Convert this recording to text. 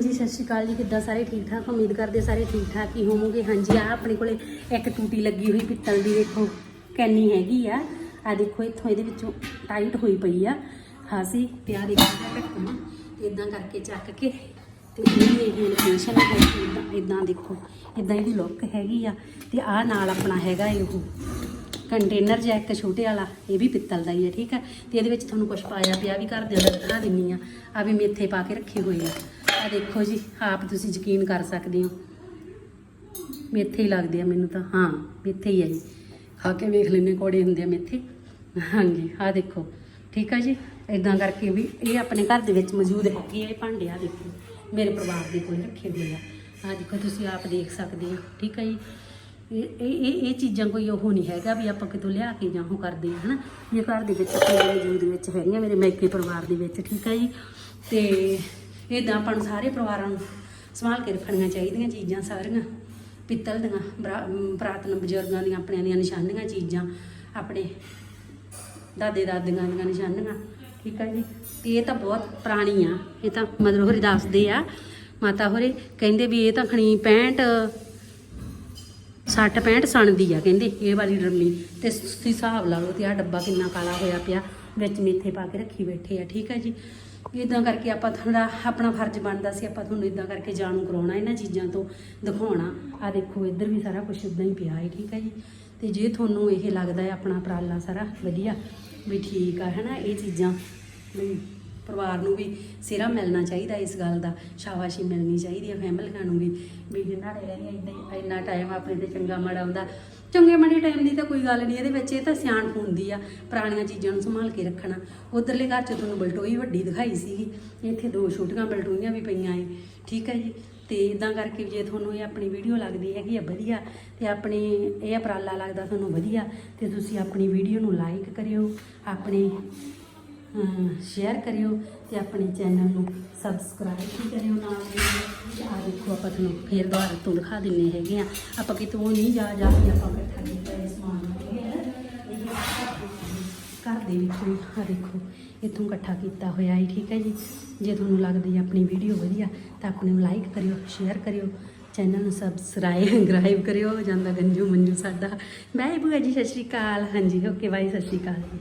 ਜੀ ਸਤਿ ਸ਼੍ਰੀ ਅਕਾਲ ਜੀ। ਕਿੱਦਾਂ ਸਾਰੇ ਠੀਕ ਠਾਕ? ਉਮੀਦ ਕਰਦੇ ਸਾਰੇ ਠੀਕ ਠਾਕ ਹੀ ਹੋਵੋਗੇ। ਹਾਂਜੀ ਆ ਆਪਣੇ ਕੋਲੇ ਇੱਕ ਟੂਟੀ ਲੱਗੀ ਹੋਈ ਪਿੱਤਲ ਦੀ, ਦੇਖੋ, ਕੈਨੀ ਹੈਗੀ ਆ। ਆ ਦੇਖੋ, ਇੱਥੋਂ ਇਹਦੇ ਵਿੱਚੋਂ ਟਾਈਟ ਹੋਈ ਪਈ ਆ। ਹਾਸੀ ਤੇ ਆ ਦੇਖੋ ਇਹਦਾ ਇਦਾਂ ਕਰਕੇ ਚੱਕ ਕੇ, ਤੇ ਇਹਦੀ ਇਹ ਲੋਕੇਸ਼ਨ ਹੈ ਇਦਾਂ ਇਦਾਂ ਦੇਖੋ, ਇਦਾਂ ਇਹਦੀ ਲੁੱਕ ਹੈਗੀ ਆ। ਤੇ ਆ ਨਾਲ ਆਪਣਾ ਹੈਗਾ ਇਹ ਉਹ ਕੰਟੇਨਰ ਜਿਹਾ, ਇੱਕ ਛੋਟੇ ਵਾਲਾ, ਇਹ ਵੀ ਪਿੱਤਲ ਦਾ ਹੀ ਹੈ ਠੀਕ ਆ? ਤੇ ਇਹਦੇ ਵਿੱਚ ਤੁਹਾਨੂੰ ਕੁਝ ਪਾਇਆ ਪਿਆ ਵੀ ਘਰ ਦੇ ਅੰਦਰ ਦਿਖਾ ਦਿੰਨੀ ਆ। ਆ ਵੀ ਮੇਥੇ ਪਾ ਕੇ ਰੱਖੇ ਹੋਏ ਆ। ਆ ਦੇਖੋ ਜੀ, ਆਪ ਤੁਸੀਂ ਯਕੀਨ ਕਰ ਸਕਦੇ ਹੋ। ਮੇਥੇ ਹੀ ਲੱਗਦੇ ਆ ਮੈਨੂੰ ਤਾਂ। ਹਾਂ ਮੇਥੇ ਹੀ ਆ ਜੀ। ਖਾ ਕੇ ਵੇਖ ਲੈਨੇ ਕੋੜੇ ਹੁੰਦੇ ਆ ਮੇਥੇ। ਹਾਂਜੀ ਆ ਦੇਖੋ। ਠੀਕ ਆ ਜੀ? ਇਦਾਂ ਕਰਕੇ ਵੀ ਇਹ ਆਪਣੇ ਘਰ ਦੇ ਵਿੱਚ ਮੌਜੂਦ ਹੈਗੇ ਆ ਇਹ ਭਾਂਡੇ ਆ ਦੇਖੋ। ਮੇਰੇ ਪਰਿਵਾਰ ਦੇ ਕੋਲ ਰੱਖੇ ਹੋਏ ਆ। ਆ ਦੇਖੋ, ਤੁਸੀਂ ਆਪ ਦੇਖ ਸਕਦੇ ਹੋ। ਠੀਕ ਆ ਜੀ? ਇਹ ਇਹ ਇਹ ਇਹ ਚੀਜ਼ਾਂ ਕੋਈ ਉਹ ਨਹੀਂ ਹੈਗਾ ਵੀ ਆਪਾਂ ਕਿਤੋਂ ਲਿਆ ਕੇ ਜਾਂ ਉਹ ਕਰਦੇ ਆ, ਹਨਾ? ਇਹ ਘਰ ਦੇ ਵਿੱਚ, ਆਪਣੇ ਮੌਜੂਦ ਵਿੱਚ ਹੈਗੀਆਂ ਮੇਰੇ ਮੈਕੇ ਪਰਿਵਾਰ ਦੇ ਵਿੱਚ। ਠੀਕ ਆ ਜੀ? ਤੇ ਇਦਾਂ ਆਪਾਂ ਨੂੰ ਸਾਰੇ ਪਰਿਵਾਰਾਂ ਨੂੰ ਸੰਭਾਲ ਕੇ ਰੱਖਣੀਆਂ ਚਾਹੀਦੀਆਂ ਚੀਜ਼ਾਂ ਸਾਰੀਆਂ। ਪਿੱਤਲ ਦੀਆਂ ਬਰਾ- ਪੁਰਾਤਨ ਬਜ਼ੁਰਗਾਂ ਦੀਆਂ, ਆਪਣਿਆਂ ਦੀਆਂ ਨਿਸ਼ਾਨੀਆਂ ਚੀਜ਼ਾਂ, ਆਪਣੇ ਦਾਦੇ ਦਾਦੀਆਂ ਦੀਆਂ ਨਿਸ਼ਾਨੀਆਂ। ਠੀਕ ਆ ਜੀ? ਇਹ ਤਾਂ ਬਹੁਤ ਪੁਰਾਣੀ ਆ, ਇਹ ਤਾਂ ਮਦਰ ਹੋਰੀ ਦੱਸਦੇ ਆ। ਮਾਤਾ ਹੋਰੇ ਕਹਿੰਦੇ ਵੀ ਇਹ ਤਾਂ ਖਣੀ 65 60 65 ਸਣ ਦੀ ਆ ਕਹਿੰਦੇ, ਇਹ ਵਾਲੀ ਡਰਮੀ। ਤੇ ਤੁਸੀਂ ਹਿਸਾਬ ਲਾ ਲਓ ਤੇ ਆ ਡੱਬਾ ਕਿੰਨਾ ਕਾਲਾ ਹੋਇਆ ਪਿਆ। ਵਿੱਚ ਮੇਥੇ ਪਾ ਕੇ ਰੱਖੀ ਬੈਠੇ ਆ, ਠੀਕ ਹੈ ਜੀ? ਇਦਾਂ ਕਰਕੇ ਆਪਾਂ ਤੁਹਾਡਾ ਆਪਣਾ ਫਰਜ਼ ਬਣਦਾ ਸੀ, ਆਪਾਂ ਤੁਹਾਨੂੰ ਇਦਾਂ ਕਰਕੇ ਜਾਣੂ ਕਰਾਉਣਾ ਇਹਨਾਂ ਚੀਜ਼ਾਂ ਤੋਂ, ਦਿਖਾਉਣਾ। ਆ ਦੇਖੋ, ਇੱਧਰ ਵੀ ਸਾਰਾ ਕੁਝ ਇਦਾਂ ਹੀ ਪਿਆ ਹੈ, ਠੀਕ ਹੈ ਜੀ? ਤੇ ਜੇ ਤੁਹਾਨੂੰ ਇਹ ਲੱਗਦਾ ਹੈ ਆਪਣਾ ਉਪਰਾਲਾ ਸਾਰਾ ਵਧੀਆ, ਵੀ ਠੀਕ ਆ, ਹੈਨਾ, ਇਹ ਚੀਜ਼ਾਂ ਵੀ ਪਰਿਵਾਰ ਨੂੰ ਵੀ ਸਿਹਰਾ ਮਿਲਣਾ ਚਾਹੀਦਾ ਇਸ ਗੱਲ ਦਾ, ਸ਼ਾਬਾਸ਼ੀ ਮਿਲਣੀ ਚਾਹੀਦੀ ਹੈ ਫੈਮਲੀਆਂ ਨੂੰ ਵੀ ਵੀ ਜਿੰਨਾ ਨੇ ਰਹਿ ਇੰਨਾ ਇੰਨਾ ਟਾਈਮ ਆਪਣੇ ਤੇ ਚੰਗਾ ਮਾੜਾ ਹੁੰਦਾ ਚੰਗੇ ਮਾੜੇ ਟਾਈਮ ਦੀ ਤਾਂ ਕੋਈ ਗੱਲ ਨਹੀਂ, ਇਹਦੇ ਵਿੱਚ ਇਹ ਤਾਂ ਸਿਆਣਪ ਹੁੰਦੀ ਆ, ਪੁਰਾਣੀਆਂ ਚੀਜ਼ਾਂ ਨੂੰ ਸੰਭਾਲ ਕੇ ਰੱਖਣਾ। ਉਧਰਲੇ ਘਰ 'ਚ ਤੁਹਾਨੂੰ ਬਲਟੋਈ ਵੱਡੀ ਦਿਖਾਈ ਸੀਗੀ, ਇੱਥੇ ਦੋ ਛੋਟੀਆਂ ਬਲਟੋਈਆਂ ਵੀ ਪਈਆਂ ਏ, ਠੀਕ ਹੈ ਜੀ? ਤੇ ਇਦਾਂ ਕਰਕੇ ਜੇ ਤੁਹਾਨੂੰ ਇਹ ਆਪਣੀ ਵੀਡੀਓ ਲੱਗਦੀ ਹੈਗੀ ਆ, ਵਧੀਆ, ਤੇ ਆਪਣੇ ਇਹ ਉਪਰਾਲਾ ਲੱਗਦਾ ਤੁਹਾਨੂੰ ਵਧੀਆ, ਤੇ ਤੁਸੀਂ ਆਪਣੀ ਵੀਡੀਓ ਨੂੰ ਲਾਈਕ ਕਰਿਓ, ਆਪਣੇ ਸ਼ੇਅਰ ਕਰਿਓ, ਤੇ ਆਪਣੇ ਚੈਨਲ ਨੂੰ ਸਬਸਕ੍ਰਾਈਬ ਵੀ ਕਰਿਓ ਨਾਲ। ਦੇਖੋ ਆਪਾਂ ਤੁਹਾਨੂੰ ਫੇਰ ਦੁਬਾਰਾ ਤੋਂ ਦਿਖਾ ਦਿੰਨੇ ਹੈਗੇ ਆ। ਆਪਾਂ ਕਿਤੋਂ ਨਹੀਂ ਜਾ ਜਾ ਕੇ ਆਪਾਂ ਇਕੱਠਾ ਕੀਤਾ ਇਹ ਸਮਾਨ ਘਰ ਦੇ ਵਿੱਚ ਵੀ ਆ ਦੇਖੋ, ਇੱਥੋਂ ਇਕੱਠਾ ਕੀਤਾ ਹੋਇਆ ਹੈ, ਠੀਕ ਹੈ ਜੀ। ਜੇ ਤੁਹਾਨੂੰ ਲੱਗਦੀ ਹੈ ਆਪਣੀ ਵੀਡੀਓ ਵਧੀਆ, ਤਾਂ ਆਪਣੇ ਨੂੰ ਲਾਈਕ ਕਰਿਓ ਸ਼ੇਅਰ ਕਰਿਓ ਚੈਨਲ ਨੂੰ ਸਬਸਕ੍ਰਾਈਬ ਕਰਿਓ, ਜਾਂਦਾ ਗੰਜੂ ਮੰਜੂ ਸਾਡਾ। ਬਾਏ ਬੂਆ ਜੀ, ਸਤਿ ਸ਼੍ਰੀ ਅਕਾਲ। ਹਾਂਜੀ ਓਕੇ ਬਾਈ ਸਤਿ ਸ਼੍ਰੀ ਅਕਾਲ ਜੀ।